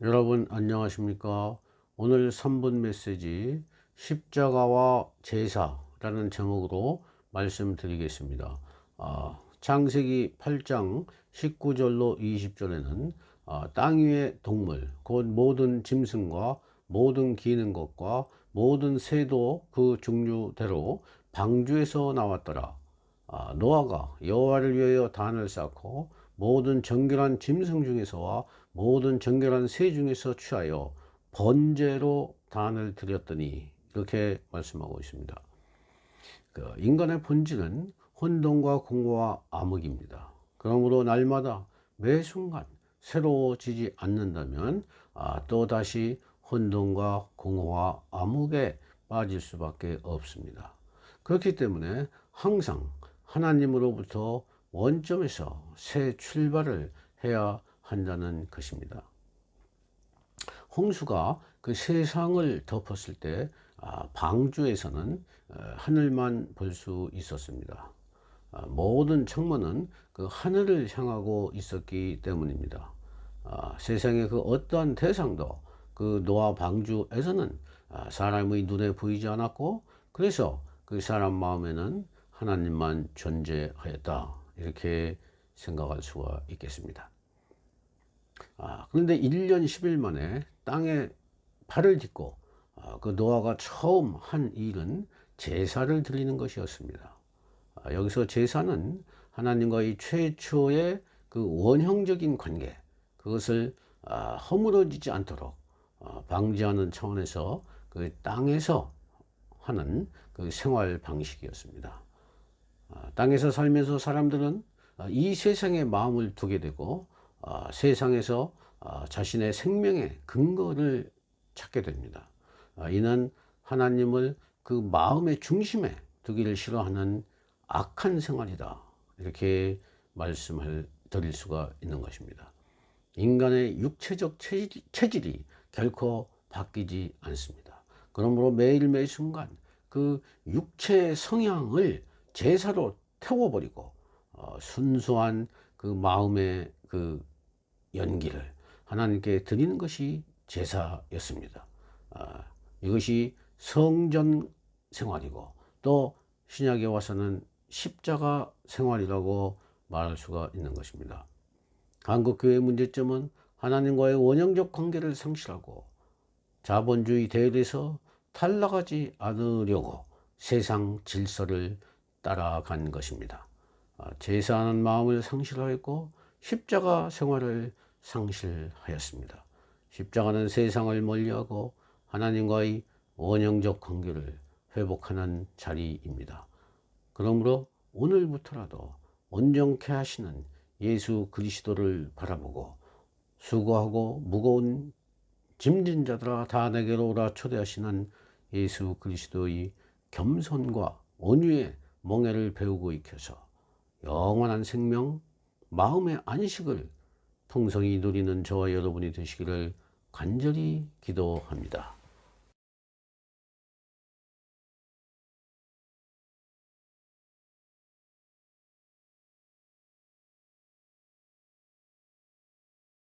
여러분 안녕하십니까? 오늘 3분 메시지 십자가와 제사라는 제목으로 말씀드리겠습니다. 아, 창세기 8장 19절로 20절에는 아, 땅 위의 동물 곧 모든 짐승과 모든 기는 것과 모든 새도 그 종류대로 방주에서 나왔더라. 아, 노아가 여호와를 위하여 단을 쌓고 모든 정결한 짐승 중에서와 모든 정결한 새 중에서 취하여 번제로 단을 드렸더니 이렇게 말씀하고 있습니다. 그 인간의 본질은 혼돈과 공고와 암흑입니다. 그러므로 날마다 매 순간 새로워지지 않는다면 아, 또 다시 혼돈과 공허와 암흑에 빠질 수밖에 없습니다. 그렇기 때문에 항상 하나님으로부터 원점에서 새 출발을 해야 한다는 것입니다. 홍수가 그 세상을 덮었을 때 아, 방주에서는 어, 하늘만 볼 수 있었습니다. 아, 모든 창문은 그 하늘을 향하고 있었기 때문입니다. 아, 세상의 그 어떠한 대상도 그 노아 방주에서는 사람의 눈에 보이지 않았고 그래서 그 사람 마음에는 하나님만 존재하였다. 이렇게 생각할 수가 있겠습니다. 아, 그런데 1년 10일 만에 땅에 발을 딛고 아, 그 노아가 처음 한 일은 제사를 드리는 것이었습니다. 아, 여기서 제사는 하나님과의 최초의 그 원형적인 관계, 그것을 아, 허물어지지 않도록 아, 방지하는 차원에서 그 땅에서 하는 그 생활 방식이었습니다. 아, 땅에서 살면서 사람들은 아, 이 세상에 마음을 두게 되고 아, 세상에서 자신의 생명의 근거를 찾게 됩니다. 이는 하나님을 그 마음의 중심에 두기를 싫어하는 악한 생활이다. 이렇게 말씀을 드릴 수가 있는 것입니다. 인간의 육체적 체질이 결코 바뀌지 않습니다. 그러므로 매일 매 순간 그 육체 성향을 제사로 태워버리고 어, 순수한 그 마음의 그 연기를 하나님께 드리는 것이 제사였습니다. 아, 이것이 성전 생활이고 또 신약에 와서는 십자가 생활이라고 말할 수가 있는 것입니다. 한국 교회의 문제점은 하나님과의 원형적 관계를 상실하고 자본주의 대열에서 탈락하지 않으려고 세상 질서를 따라간 것입니다. 아, 제사하는 마음을 상실하였고 십자가 생활을 상실하였습니다. 십자가는 세상을 멀리하고 하나님과의 원형적 관계를 회복하는 자리입니다. 그러므로 오늘부터라도 온전케 하시는 예수 그리스도를 바라보고 수고하고 무거운 짐진 자들아 다 내게로 오라 초대하시는 예수 그리스도의 겸손과 온유의 멍에를 배우고 익혀서 영원한 생명, 마음의 안식을 풍성히 누리는 저와 여러분이 되시기를 간절히 기도합니다.